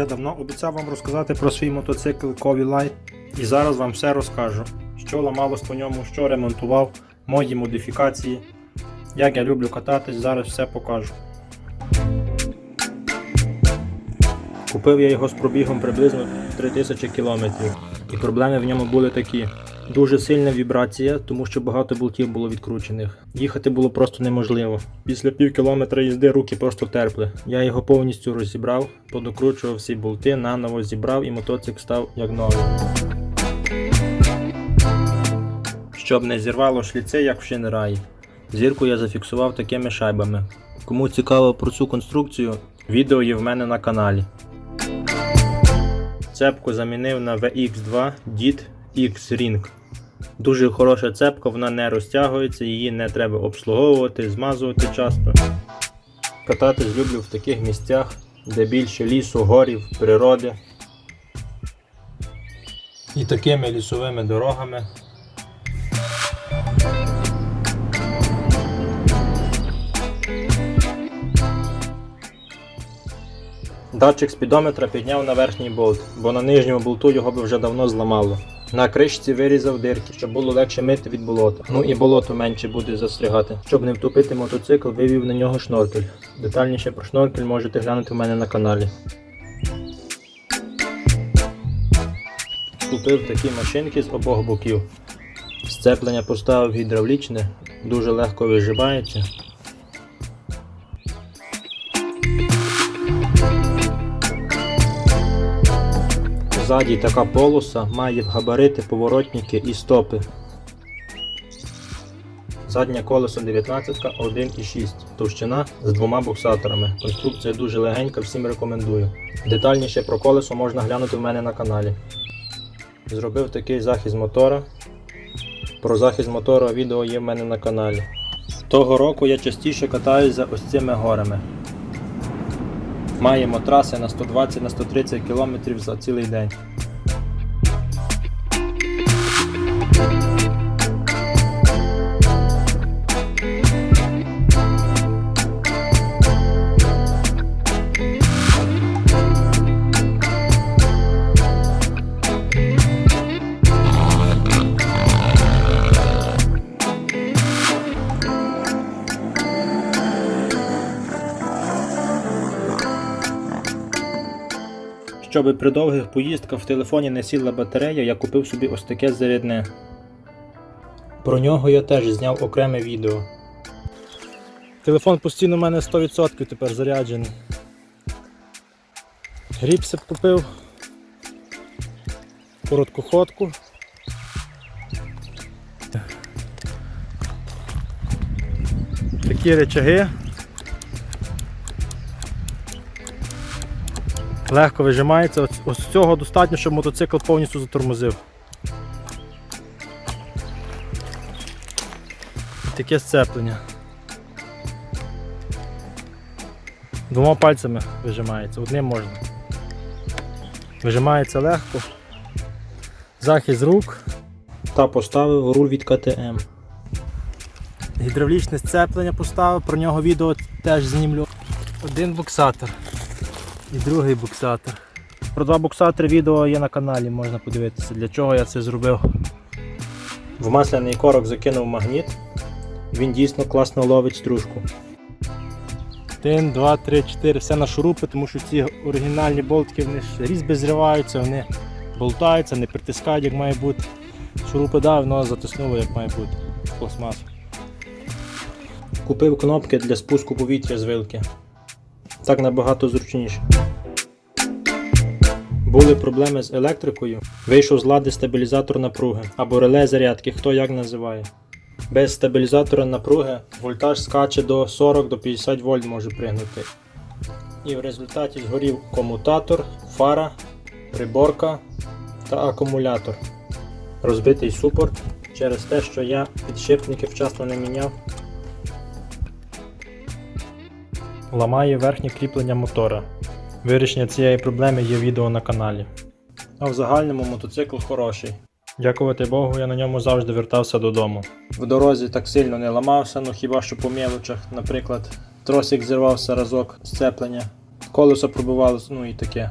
Вже давно обіцяв вам розказати про свій мотоцикл Кові Light і зараз вам все розкажу, що ламалось по ньому, що ремонтував, мої модифікації, як я люблю кататись, зараз все покажу. Купив я його з пробігом приблизно 3000 км. І проблеми в ньому були такі. Дуже сильна вібрація, тому що багато болтів було відкручених. Їхати було просто неможливо. Після пів кілометра їзди руки просто терпли. Я його повністю розібрав, подокручував всі болти, наново зібрав і мотоцикл став як новий. Щоб не зірвало шліци, як в шинераї. Зірку я зафіксував такими шайбами. Кому цікаво про цю конструкцію, відео є в мене на каналі. Цепку замінив на VX2 DIT X Ring. Дуже хороша цепка, вона не розтягується, її не треба обслуговувати, змазувати часто. Кататись люблю в таких місцях, де більше лісу, горів, природи. І такими лісовими дорогами. Датчик спідометра підняв на верхній болт, бо на нижньому болту його би вже давно зламало. На кришці вирізав дирки, щоб було легше мити від болота. Ну і болото менше буде застрягати. Щоб не втопити мотоцикл, вивів на нього шноркель. Детальніше про шноркель можете глянути в мене на каналі. Купив такі машинки з обох боків. Сцеплення поставив гідравлічне, дуже легко виживається. Ззаді така полоса має габарити, поворотники і стопи. Заднє колесо 19 1,6 товщина з двома буксаторами. Конструкція дуже легенька, всім рекомендую. Детальніше про колесо можна глянути в мене на каналі. Зробив такий захист мотора. Про захист мотора відео є в мене на каналі. Того року я частіше катаюся ось цими горами. Маємо траси на 120-130 км за цілий день. Щоб при довгих поїздках в телефоні не сіла батарея, я купив собі ось таке зарядне. Про нього я теж зняв окреме відео. Телефон постійно у мене 100% тепер заряджений. Гріпси купив. Коротку ходку. Такі речаги. Легко вижимається. Ось, ось цього достатньо, щоб мотоцикл повністю затормозив. Таке сцеплення. Двома пальцями вижимається, одним можна. Вижимається легко. Захист рук. Та поставив руль від КТМ. Гідравлічне сцеплення поставив, про нього відео теж знімлю. Один буксатор і другий буксатор. Про два буксатори відео є на каналі, можна подивитися, для чого я це зробив. В масляний корок закинув магніт. Він дійсно класно ловить стружку. Один, два, три, чотири, все на шурупи, тому що ці оригінальні болтики вони різьби зриваються, вони болтаються, не притискають, як має бути. Шурупи дав, воно затиснуло, як має бути. Пластмас. Купив кнопки для спуску повітря з вилки. Так набагато зручніше. Були проблеми з електрикою. Вийшов з лади стабілізатор напруги або реле зарядки, хто як називає. Без стабілізатора напруги вольтаж скаче до 40 до 50 вольт може пригнути. І в результаті згорів комутатор, фара, приборка та акумулятор. Розбитий супорт через те, що я підшипники вчасно не міняв. Ламає верхнє кріплення мотора. Вирішення цієї проблеми є відео на каналі. А в загальному мотоцикл хороший. Дякувати Богу, я на ньому завжди вертався додому. В дорозі так сильно не ламався, ну хіба що по мілочах, наприклад, тросик зірвався разок, сцеплення, колесо пробивалося, ну і таке.